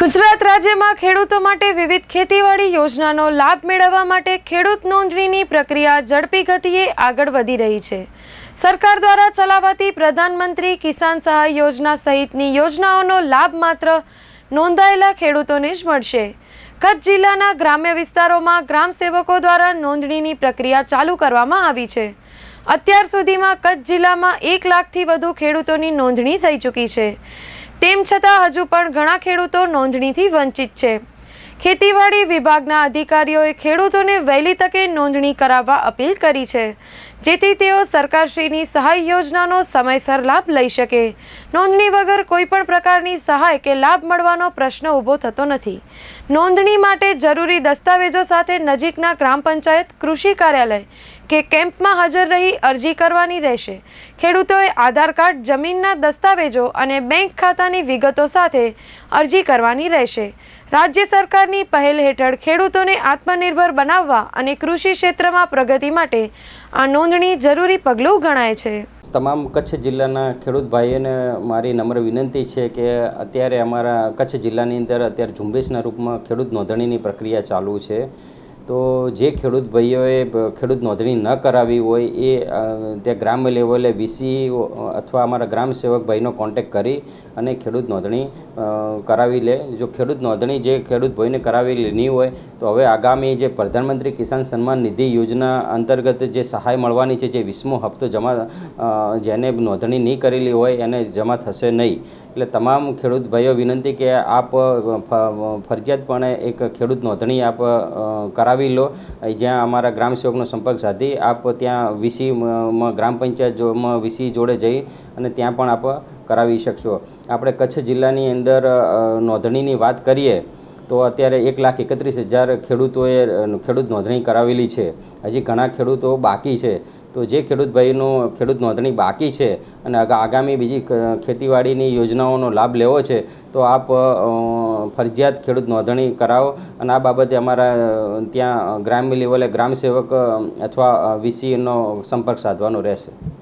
ગુજરાત રાજ્યમાં ખેડૂતો માટે વિવિધ ખેતીવાડી યોજનાનો લાભ મેળવવા માટે ખેડૂત નોંધણીની પ્રક્રિયા ઝડપી ગતિએ આગળ વધી રહી છે. સરકાર દ્વારા ચલાવાતી પ્રધાનમંત્રી કિસાન સહાય યોજના સહિતની યોજનાઓનો લાભ માત્ર નોંધાયેલા ખેડૂતોને જ મળશે. કચ્છ જિલ્લાના ગ્રામ્ય વિસ્તારોમાં ગ્રામ સેવકો દ્વારા નોંધણીની પ્રક્રિયા ચાલુ કરવામાં આવી છે. અત્યાર સુધીમાં કચ્છ જિલ્લામાં એક લાખથી વધુ ખેડૂતોની નોંધણી થઈ ચૂકી છે. તેમ છતાં હજુ પણ ઘણા ખેડૂતો નોંધણીથી વંચિત છે. ખેતીવાડી વિભાગના અધિકારીઓએ ખેડૂતોને વહેલી તકે નોંધણી કરાવવા અપીલ કરી છે. જેથી તેઓ સરકારશ્રીની સહાય યોજનાનો સમયસર લાભ લઈ શકે. નોંધણી વગર કોઈપણ પ્રકારની સહાય કે લાભ મળવાનો પ્રશ્ન ઊભો થતો નથી. નોંધણી માટે જરૂરી દસ્તાવેજો સાથે નજીકના ગ્રામ પંચાયત, કૃષિ કાર્યાલય કે કેમ્પમાં હાજર રહી અરજી કરવાની રહેશે. ખેડૂતોએ આધાર કાર્ડ, જમીનના દસ્તાવેજો અને બેંક ખાતાની વિગતો સાથે અરજી કરવાની રહેશે. રાજ્ય સરકારની પહેલ હેઠળ ખેડૂતોને આત્મનિર્ભર બનાવવા અને કૃષિ ક્ષેત્રમાં પ્રગતિ માટે આ નોંધણી જરૂરી પગલું ગણાય છે. તમામ કચ્છ જિલ્લાના ખેડૂત ભાઈઓને મારી નમ્ર વિનંતી છે કે અત્યારે અમારા કચ્છ જિલ્લાની અંદર અત્યારે ઝુંબેશના રૂપમાં ખેડૂત નોંધણીની પ્રક્રિયા ચાલુ છે. તો જે ખેડૂત ભાઈઓએ ખેડૂત નોંધણી ન કરાવી હોય એ ત્યાં ગ્રામ્ય લેવલે વીસી અથવા અમારા ગ્રામ સેવક ભાઈનો કોન્ટેક કરી અને ખેડૂત નોંધણી કરાવી લે. જો ખેડૂત નોંધણી જે ખેડૂત ભાઈને કરાવી નહીં હોય તો હવે આગામી જે પ્રધાનમંત્રી કિસાન સન્માન નિધિ યોજના અંતર્ગત જે સહાય મળવાની છે જે વીસમો હપ્તો જમા જેને નોંધણી નહીં કરેલી હોય એને જમા થશે નહીં. એટલે તમામ ખેડૂત ભાઈઓ વિનંતી કે આપ ફરજિયાતપણે એક ખેડૂત નોંધણી આપ અ, કરાવી લો. જ્યાં અમારા ગ્રામ સેવકનો સંપર્ક સાધી, આપ ત્યાં વીસી ગ્રામ પંચાયતમાં વીસી જોડે જઈ અને ત્યાં પણ આપ કરાવી શકશો. આપણે કચ્છ જિલ્લાની અંદર નોંધણીની વાત કરીએ, તો અત્યારે એક લાખ એકત્રીસ હજાર ખેડૂતોએ, ખેડૂત નોંધણી કરાવેલી છે. હજી ઘણા ખેડૂતો બાકી છે. તો જે ખેડૂત ભાઈનું ખેડૂત નોંધણી બાકી છે અને આગા- આગામી બીજી ખેતીવાડીની યોજનાઓનો લાભ લેવો છે, તો આપ ફરજિયાત ખેડૂત નોંધણી કરાવો. અને આ બાબતે અમારા ત્યાં ગ્રામ્ય લેવલે ગ્રામ સેવક અથવા વીસીનો સંપર્ક સાધવાનો રહેશે.